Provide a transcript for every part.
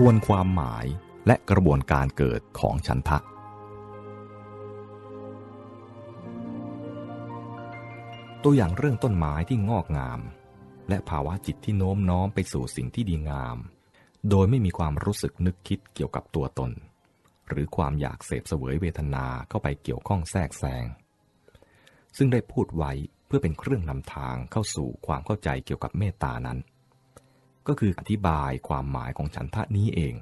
ทวนความหมายและกระบวนการเกิดของฉันทะ ตัวอย่างเรื่องต้นไม้ที่งอกงาม และภาวะจิตที่โน้มน้อมไปสู่สิ่งที่ดีงาม โดยไม่มีความรู้สึกนึกคิดเกี่ยวกับตัวตน หรือความอยากเสพเสวยเวทนาเข้าไปเกี่ยวข้องแทรกแซง ซึ่งได้พูดไว้เพื่อเป็นเครื่องนำทางเข้าสู่ความเข้าใจเกี่ยวกับเมตตานั้น ก็คืออธิบายความหมายของฉันทะนี้เอง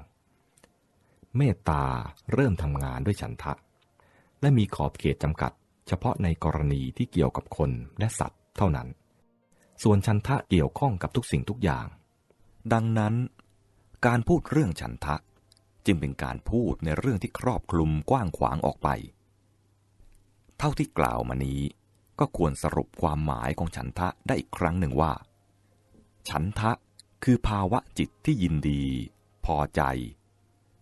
เมตตาเริ่มทำงานด้วยฉันทะ และมีขอบเขตจำกัด เฉพาะในกรณีที่เกี่ยวกับคนและสัตว์เท่านั้น ส่วนฉันทะเกี่ยวข้องกับทุกสิ่งทุกอย่าง ดังนั้น การพูดเรื่องฉันทะจึงเป็นการพูดในเรื่องที่ครอบคลุมกว้างขวางออกไป เท่าที่กล่าวมานี้ก็ควรสรุปความหมายของฉันทะได้อีกครั้งหนึ่งว่า ฉันทะ คือภาวะจิตที่ยินดี พอใจ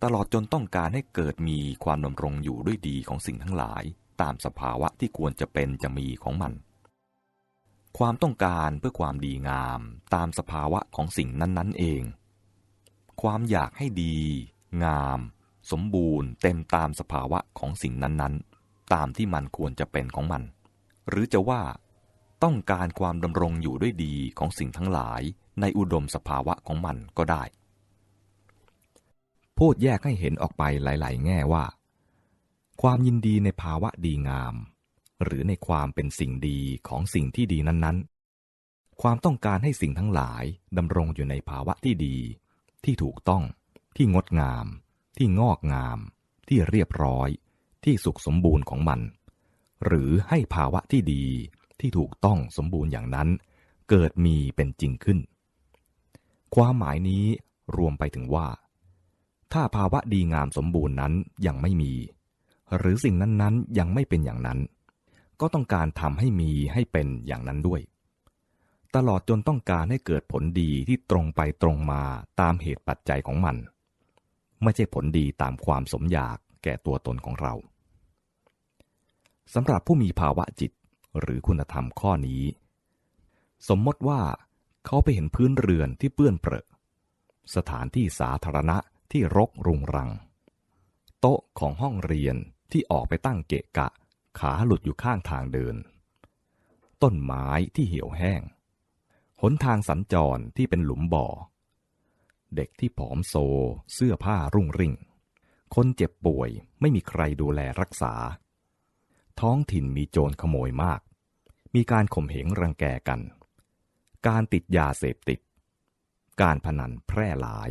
ตลอดจนต้องการให้เกิดมีความดำรงอยู่ด้วยดีของสิ่งทั้งหลาย ตามสภาวะที่ควรจะเป็นจะมีของมัน ความต้องการเพื่อความดีงามตามสภาวะของสิ่งนั้น ๆ เอง ความอยากให้ดี งาม สมบูรณ์ เต็มตามสภาวะของสิ่งนั้น ๆ ตามที่มันควรจะเป็นของมัน หรือจะว่า ต้องการความดำรงอยู่ด้วยดีของสิ่งทั้งหลายในอุดมสภาวะของมันก็ได้ พูดแยกให้เห็นออกไปหลาย ๆ แง่ว่า ความยินดีในภาวะดีงาม หรือในความเป็นสิ่งดีของสิ่งที่ดีนั้น ๆ ความต้องการให้สิ่งทั้งหลายดำรงอยู่ในภาวะที่ดี ที่ถูกต้อง ที่งดงาม ที่งอกงาม ที่เรียบร้อย ที่สุขสมบูรณ์ของมัน หรือให้ภาวะที่ดี ที่ถูกต้องสมบูรณ์อย่างนั้น เกิดมีเป็นจริงขึ้น ความหมายนี้รวมไปถึงว่า ถ้าภาวะดีงามสมบูรณ์นั้นยังไม่มี หรือสิ่งนั้นๆยังไม่เป็นอย่างนั้น ก็ต้องการทำให้มีให้เป็นอย่างนั้นด้วย ตลอดจนต้องการให้เกิดผลดีที่ตรงไปตรงมาตามเหตุปัจจัยของมัน ไม่ใช่ผลดีตามความสมอยากแก่ตัวตนของเราสำหรับผู้มีภาวะจิต หรือคุณธรรมข้อนี้ สมมติว่าเขาไปเห็นพื้นเรือนที่เปื้อนเปรอะสถานที่สาธารณะที่รกรุงรัง โต๊ะของห้องเรียนที่ออกไปตั้งเกะกะ ขาหลุดอยู่ข้างทางเดิน ต้นไม้ที่เหี่ยวแห้ง หนทางสัญจรที่เป็นหลุมบ่อ เด็กที่ผอมโซ เสื้อผ้ารุ่งริ่ง คนเจ็บป่วยไม่มีใครดูแลรักษา ท้องถิ่นมีโจรขโมยมาก มีการข่มเหงรังแกกัน การติดยาเสพติด การพนันแพร่หลาย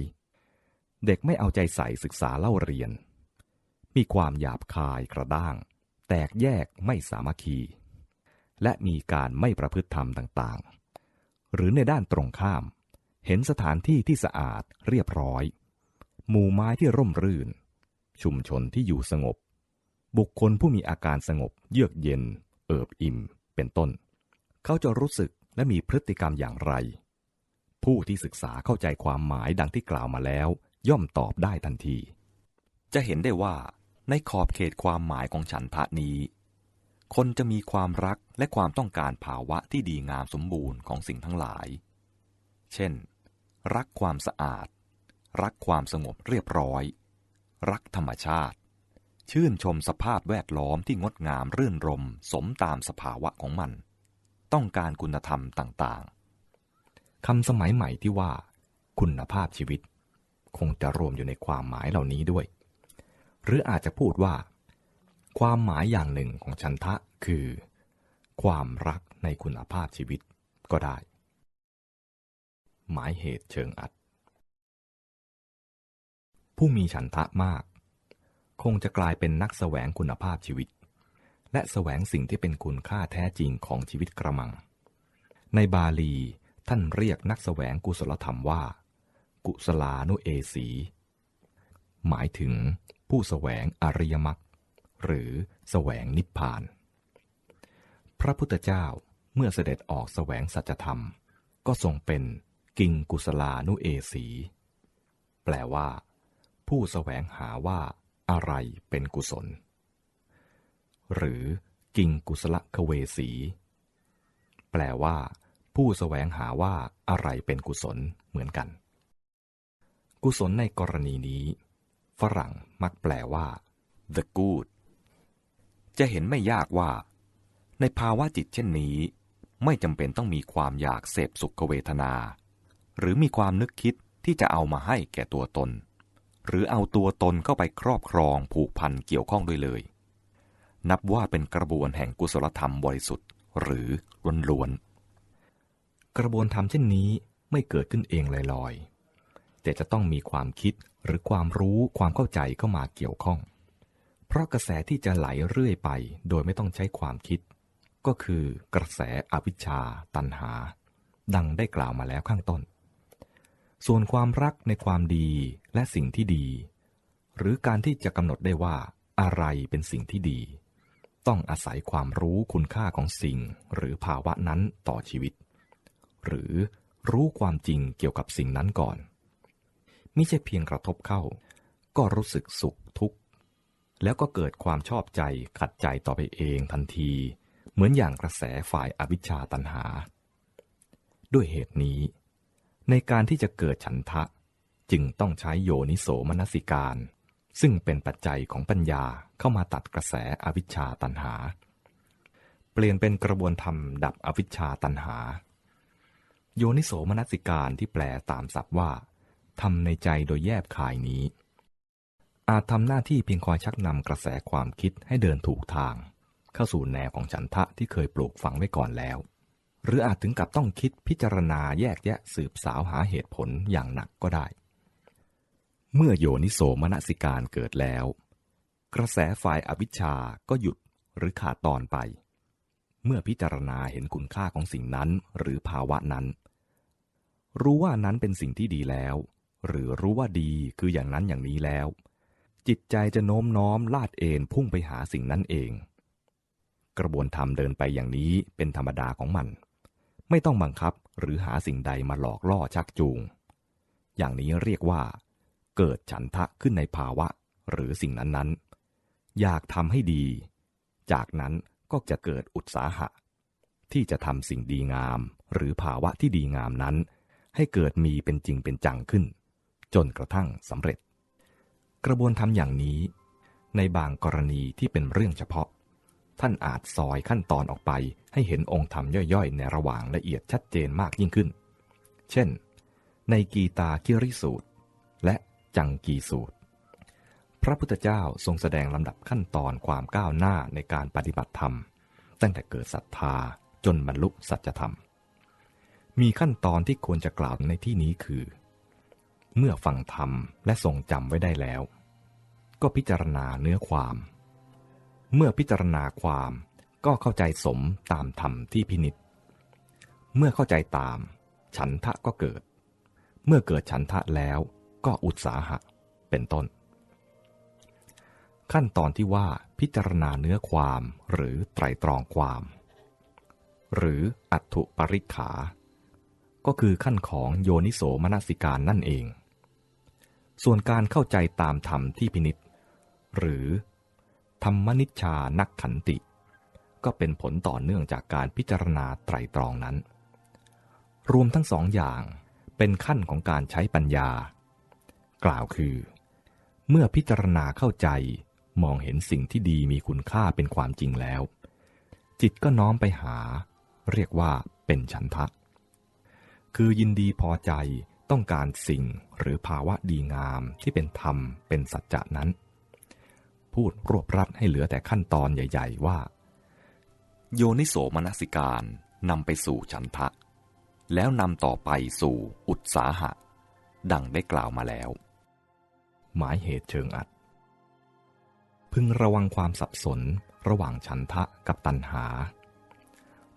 เด็กไม่เอาใจใส่ศึกษาเล่าเรียน มีความหยาบคายกระด้าง แตกแยกไม่สามัคคี และมีการไม่ประพฤติธรรมต่างๆ หรือในด้านตรงข้าม เห็นสถานที่ที่สะอาดเรียบร้อย หมู่ไม้ที่ร่มรื่น ชุมชนที่อยู่สงบ บุคคลผู้มีอาการสงบ เยือกเย็น เอิบอิ่ม เป็นต้น เขาจะรู้สึกและมีพฤติกรรมอย่างไร ผู้ที่ศึกษาเข้าใจความหมายดังที่กล่าวมาแล้ว ย่อมตอบได้ทันที จะเห็นได้ว่า ในขอบเขตความหมายของฉันทะนี้ คนจะมีความรักและความต้องการภาวะที่ดีงามสมบูรณ์ของสิ่งทั้งหลาย เช่น รักความสะอาด รักความสงบเรียบร้อย รักธรรมชาติ ชื่นชมสภาพแวดล้อมที่งดงามรื่นรม สมตามสภาวะของมัน ต้องการคุณธรรมต่างๆคำสมัยใหม่ที่ว่า คุณภาพชีวิต คงจะรวมอยู่ในความหมายเหล่านี้ด้วย หรืออาจจะพูดว่า ความหมายอย่างหนึ่งของฉันทะคือ ความรักในคุณภาพชีวิตก็ได้ หมายเหตุเชิงอัด ผู้มีฉันทะมาก คงจะกลายเป็นนักแสวงคุณภาพชีวิต และแสวงสิ่งที่เป็นคุณค่าแท้จริงของชีวิตกระมัง ในบาลีท่านเรียกนักแสวงกุศลธรรมว่า กุศลานุเอสี หมายถึงผู้แสวงอริยมรรคหรือแสวงนิพพาน พระพุทธเจ้าเมื่อเสด็จออกแสวงสัจธรรม ก็ทรงเป็นกิงกุศลานุเอสี แปลว่า ผู้แสวงหาว่า อะไรเป็นกุศล หรือกิงกุศลคเวสี แปลว่า ผู้แสวงหาว่าอะไรเป็นกุศลเหมือนกัน กุศลในกรณีนี้ ฝรั่งมักแปลว่า the good จะเห็นไม่ยากว่า ในภาวะจิตเช่นนี้ ไม่จำเป็นต้องมีความอยากเสพสุขเวทนา หรือมีความนึกคิดที่จะเอามาให้แก่ตัวตน หรือเอาตัวตนเข้าไปครอบครองผูกพันเกี่ยวข้องด้วยเลย นับว่าเป็นกระบวนแห่งกุศลธรรมบริสุทธิ์ หรือล้วนๆกระบวนธรรมเช่นนี้ไม่เกิดขึ้นเองลอยๆแต่จะต้องมีความคิดหรือความรู้ความเข้าใจเข้ามาเกี่ยวข้อง เพราะกระแสที่จะไหลเรื่อยไปโดยไม่ต้องใช้ความคิด ก็คือกระแสอวิชชาตันหา ดังได้กล่าวมาแล้วข้างต้น ส่วนความรักในความดีและสิ่งที่ดี หรือการที่จะกำหนดได้ว่าอะไรเป็นสิ่งที่ดี ต้องอาศัยความรู้คุณค่าของสิ่งหรือภาวะนั้นต่อชีวิต หรือรู้ความจริงเกี่ยวกับสิ่งนั้นก่อน ไม่ใช่เพียงกระทบเข้า ก็รู้สึกสุขทุกข์ แล้วก็เกิดความชอบใจขัดใจต่อไปเองทันที เหมือนอย่างกระแสฝ่ายอวิชชาตันหา ด้วยเหตุนี้ ในการที่จะเกิดฉันทะ จึงต้องใช้โยนิโสมนสิการ ซึ่งเป็นปัจจัยของปัญญาเข้ามาตัดกระแสอวิชชาตันหา เปลี่ยนเป็นกระบวนธรรมดับอวิชชาตันหา โยนิโสมนสิการที่แปลตามศัพท์ว่าทำในใจโดยแยบคายนี้ อาจทำหน้าที่เพียงคอยชักนำกระแสความคิดให้เดินถูกทาง เข้าสู่แนวของฉันทะที่เคยปลูกฝังไว้ก่อนแล้ว หรืออาจถึงกับต้องคิดพิจารณาแยกแยะสืบสาวหาเหตุผลอย่างหนักก็ได้ เมื่อโยนิโสมนสิการเกิดแล้ว กระแสฝ่ายอวิชชาก็หยุดหรือขาดตอนไป เมื่อพิจารณาเห็นคุณค่าของสิ่งนั้นหรือภาวะนั้น รู้ว่านั้นเป็นสิ่งที่ดีแล้ว หรือรู้ว่าดีคืออย่างนั้นอย่างนี้แล้ว จิตใจจะโน้มน้อมลาดเอนพุ่งไปหาสิ่งนั้นเอง กระบวนธรรมเดินไปอย่างนี้เป็นธรรมดาของมัน ไม่ต้องบังคับหรือหาสิ่งใดมาหลอกล่อชักจูง อย่างนี้เรียกว่า เกิดฉันทะขึ้นในภาวะ หรือสิ่งนั้นๆ อยากทำให้ดี จากนั้นก็จะเกิดอุตสาหะ ที่จะทำสิ่งดีงาม หรือภาวะที่ดีงามนั้น ให้เกิดมีเป็นจริงเป็นจังขึ้น จนกระทั่งสำเร็จ กระบวนทำอย่างนี้ ในบางกรณีที่เป็นเรื่องเฉพาะ ท่านอาจซอยขั้นตอนออกไป ให้เห็นองค์ธรรมย่อยๆ ในระหว่างละเอียดชัดเจนมากยิ่งขึ้น เช่น ในกีตาคิริสูตร และจังกีสูตร พระพุทธเจ้าทรงแสดงลำดับขั้นตอนความก้าวหน้าในการปฏิบัติธรรม ตั้งแต่เกิดศรัทธาจนบรรลุสัจธรรม มีขั้นตอนที่ควรจะกล่าวในที่นี้คือ เมื่อฟังธรรมและทรงจำไว้ได้แล้ว ก็พิจารณาเนื้อความ เมื่อพิจารณาความก็เข้าใจสมตามธรรมที่พินิษเมื่อเข้าใจตาม ฉันทะก็เกิด เมื่อเกิดฉันทะแล้วก็อุตสาหะ เป็นต้น ขั้นตอนที่ว่าพิจารณาเนื้อความหรือไตรตรองความ หรืออัตถุปริขา ก็คือขั้นของโยนิโสมนสิการนั่นเอง ส่วนการเข้าใจตามธรรมที่พินิษหรือ ธรรมนิชชานักขันติ ก็เป็นผลต่อเนื่องจากการพิจารณาไตรตรองนั้น รวมทั้งสองอย่างเป็นขั้นของการใช้ปัญญา กล่าวคือ เมื่อพิจารณาเข้าใจมองเห็นสิ่งที่ดีมีคุณค่าเป็นความจริงแล้ว จิตก็น้อมไปหา เรียกว่าเป็นฉันทะ คือยินดีพอใจต้องการสิ่งหรือภาวะดีงามที่เป็นธรรมเป็นสัจจะนั้น พูดรวบรัดให้เหลือแต่ขั้นตอนใหญ่ ๆ ว่า โยนิโสมนสิการนำไปสู่ฉันทะ แล้วนำต่อไปสู่อุตสาหะ ดังได้กล่าวมาแล้ว หมายเหตุเชิงอัด พึงระวังความสับสนระหว่างฉันทะกับตัณหา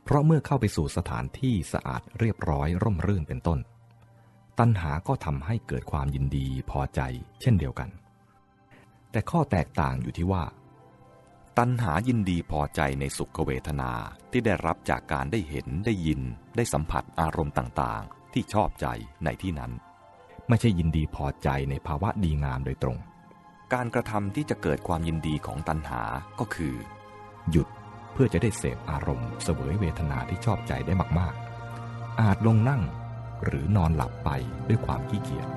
เพราะเมื่อเข้าไปสู่สถานที่สะอาดเรียบร้อยร่มรื่นเป็นต้น ตัณหาก็ทำให้เกิดความยินดีพอใจเช่นเดียวกัน แต่ข้อแตกต่างอยู่ที่ว่า ตัณหายินดีพอใจในสุขเวทนาที่ได้รับจากการได้เห็นได้ยิน ได้สัมผัสอารมณ์ต่างๆ ที่ชอบใจในที่นั้น ไม่ใช่ยินดีพอใจในภาวะดีงามโดยตรง การกระทำที่จะเกิดความยินดีของตัณหาก็คือ หยุดเพื่อจะได้เสพอารมณ์เสวยเวทนาที่ชอบใจได้มากๆ อาจลงนั่งหรือนอนหลับไปด้วยความขี้เกียจ